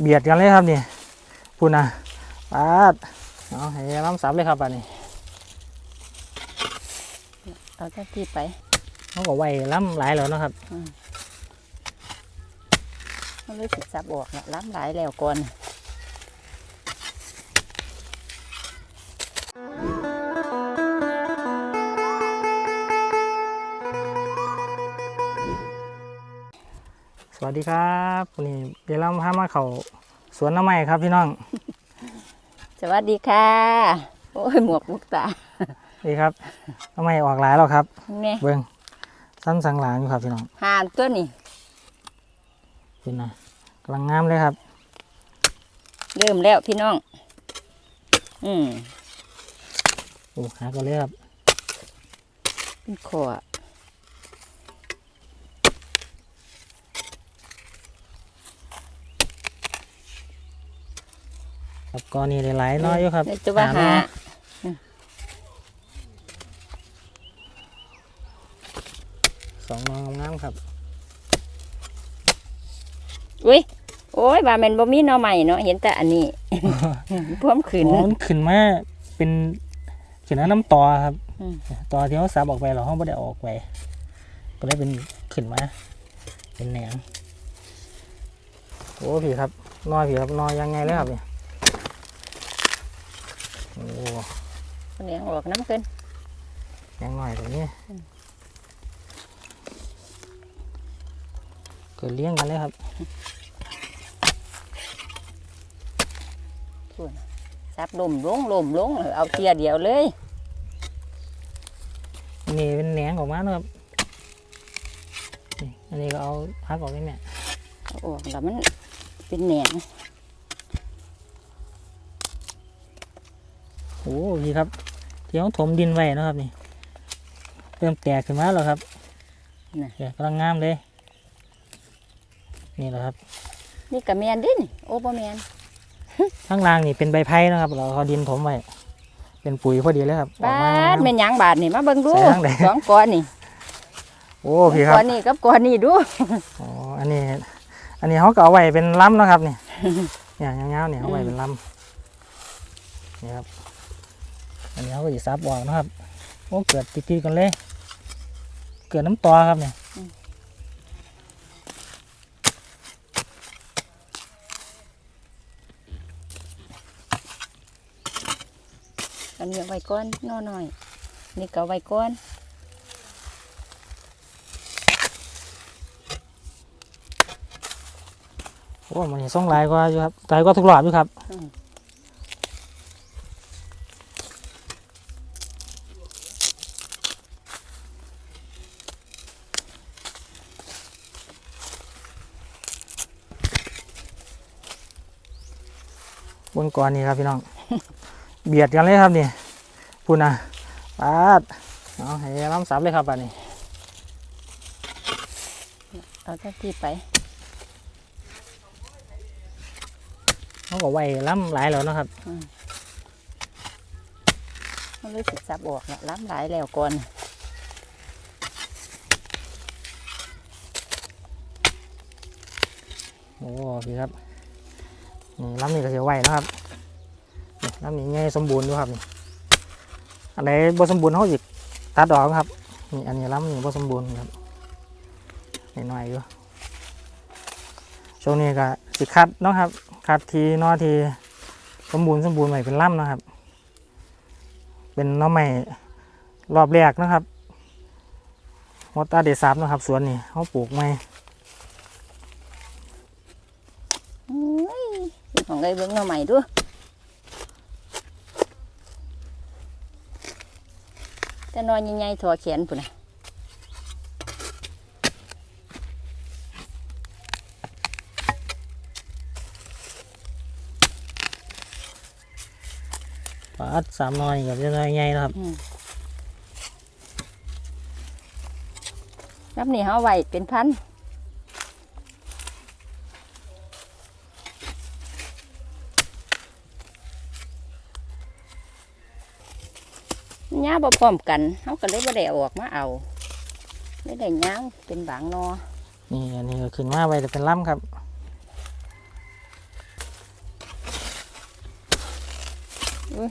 เบียดกันเลยครับนี่พูดนะปาดเอาให้ล้ำซับเลยครับอันนี้เอาเจ้าที่ไปเขาก็ไหวล้ำหลายแล้วเนาะครับ มันเลยสิซับออกละล้ำหลายแล้วก่อน สวัสดีครับวันนี้เดี๋ยวเราพามาเขาสวนน้ำไม้ครับพี่น้อง สวัสดีค่ะ โอ้ยหมวกมุกตานี่ครับน้ำไม้ออกหลายแล้วครับเนี่ยเบิ้งสั้นสังหลางอยู่ครับพี่น้องห่านตัวนี่คุณนะกำลังงามเลยครับ เริ่มแล้วพี่น้อง อืมโอ้หากันเลยครับเป็นขอ ครับก้อนนี้ได้หลายน้อยอยู่ครับเดี๋ยวจะว่าหา สองน้องงามๆครับอุ้ยโอ้ยว่าแมันบ่มีหน่อใหม่เนาะเห็นแต่อันนี้ พร้อมขืน อ๋อมันขึ้นมาเป็นขึ้นมาน้ำตอครับอืม ตอที่เขาสับออกไปเราห้องไม่ได้ออกไป ก็เลยเป็นขึ้นมาเป็นแหนงโอ้พี่ครับนอยพี่ครับนอยยังไงเลยครับเนี่ย โอ้เลี้ยงออกน้ำเกินยังหน่อยตรงนี้เกิดเลี้ยงกันเลยครับซับลมลงลมลงเอาเทียเดียวเลยอันนี้เป็นแหนงออกมานะครับนี่อันนี้ก็เอาพักออกได้ไหมเอาออกแล้วมันเป็นแหนง อ้พี่ครับที่เขาถมดินไว้นะครับนี่เริ่มแตกขึ้นมาแล้วครับน่ะเดี๋ยวกำลังงามเลย นี่แหละครับ นี่กะแมนเดินี่โอ้บ่แมนข้างล่างนี่เป็นใบไผ่นะครับ เราเอาดินถมไว้เป็นปุ๋ยพอดีเลยครับออกบามาดแม่นหยังบาดนี่มาเบิ่งดูใส่ทางใดสองก้อนนี่โอ้พี่ครัก้บอนนี่กับก้อนนี่ดูอ๋ออันนี้ อันนี้เขาก็เอาไว้เป็นลำนะครับนี่เนี่ยยาวๆเนี่ยเอาไว้เป็นลำนี่ครับ อันนี้เขาก็จะซับออกนะครับโอ้เกิดติดๆกันเลย เกิดน้ำตอครับเนี่ยอันนี้เอาไว้ก้อนน้อหน่อย นี่ก็เอาไว้ก้อนโอ้มันนี่ส่งหลายกว่าอยู่ครับหลายกว่าทุกรอบอยู่ครับ บนก่อนนี่ครับพี่น้อง เบียดกันเลยครับนี่พูดนะปาดเอาให้ล้ำซับเลยครับอันนี้เอาเจ้าที่ไปเขาก็ไหวล้ำหลายแล้วเนาะครับมันเลยสิซับออกละล้ำหลายแล้วก่อนโอ้พี่ครับนี่ ล้ำนี่ก็จะไหวนะครับลำนี่ง่ายสมบูรณ์ด้วยครับนี่อันไหนบ่สมบูรณ์เขาหยิตัดออกครับนี่อันนี้ล้ำนี่บ่สมบูรณ์ครับนิดหน่อยอยู่ช่วงนี้ก็สิคัดนะครับคัดทีนอทีสมบูรณ์สมบูรณ์ใหม่เป็นล้ำนะครับ เป็นน้อใหม่รอบแรกนะครับมดตาเดซับนะครับสวนนี่เขาปลูกใหม่ อุ้ยสิข องไอ้เบิ่งหน่อใหม่ดูแต่นอนใหญ่ๆถั่วแขนพุ่นน่ะปาดสามหน้อยกับจะน้อยใหญ่นะครับอืมน้ำนี่เฮาไว้เป็นพัน ย้าบ่พร้อมกันเขาก็เลยบ่ได้ออกมาเอาไม่ได้ย้างเป็นบางนอนี่อันนี้ก็ขึ้นมาไว้แต่เป็นล่ำครับอุ้ย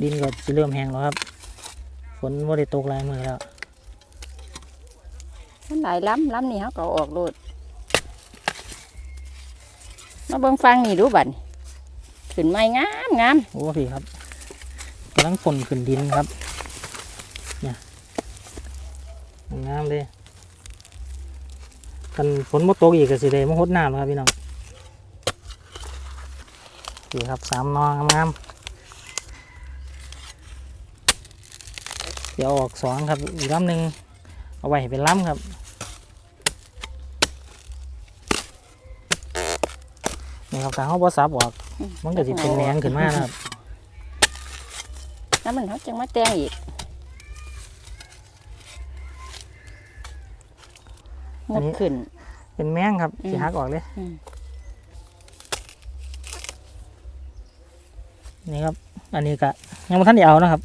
ดินก็จะเริ่มแห้งแล้วครับ ฝนไม่ได้ตกหลายมือแล้ว มันหลายล้ำล้ำนี่เขาก็ออกโลดมาเบิ่งฟังนี่ดูบัดนี้ขึ้นไม้งามงามโอ้พี่ครับกำลังฝนขึ้นดินครับเนี่ยงามเลยกันฝนบ่ตกอีกก็สิได้มาหดน้ำแล้วครับพี่น้องนี่ครับสามนองงามๆเดี๋ยวอาออกสองครับอีกลำหนึ่ง เอาไว้ให้เป็นลำครับนี่ครับทางเขาบอซับออกมันก็จะเป็นแหนงขึ้นมานะครับแล้วมันเขาจังมาแต่งอีกงอันดนี้ขึ้น เป็นแมงครับอืมสีหักออกเลยอืมนี่ครับ อันนี้ก็ยังไม่ทันได้เอานะครับ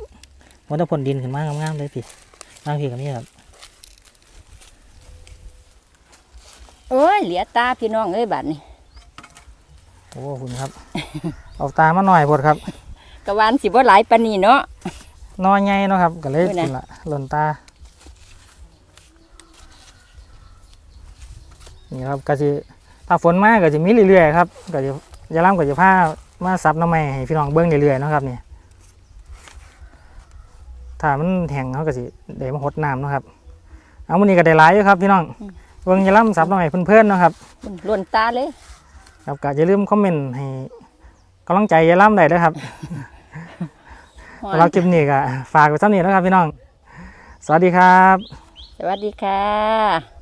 มันจะผลดินขึ้นมางามๆเลยพี่บางพี่กับนี่ครับ โอ้ยเหลียตาพี่น้องเอ้ยบัดนี้โอ้คุณครับ เอาตามาหน่อยพดครับกะวานสิบ่หลายปานนี้เนาะนอนใหญ่เนาะครับก็เลยโอ้ยนะกินละหล่นตานี่ครับก็จะถ้าฝนมากก็จะมีเรื่อยๆครับก็จะยาล่ำก็จะผ้ามาซับน้ำไม้ให้พี่น้องเบิ้งเรื่อยๆเนาะครับนี่ถ้ามันแห้งเขาก็สิได้มาหดน้ำเนาะครับ เอามันนี้ก็ได้หลายอยู่ครับพี่น้อง เบิ้งยาล่ำซับน้ำไม้เพื่อนๆเนาะครับมันล้นตาเลยครับก็อย่าลืมคอมเมนต์ให้กำลังใจยาล่ำได้ด้วยครับฮ้อสำหรับคลิปนี้ก็ฝากไว้เท่านี้นะครับพี่น้อง สวัสดีครับ สวัสดีค่ะ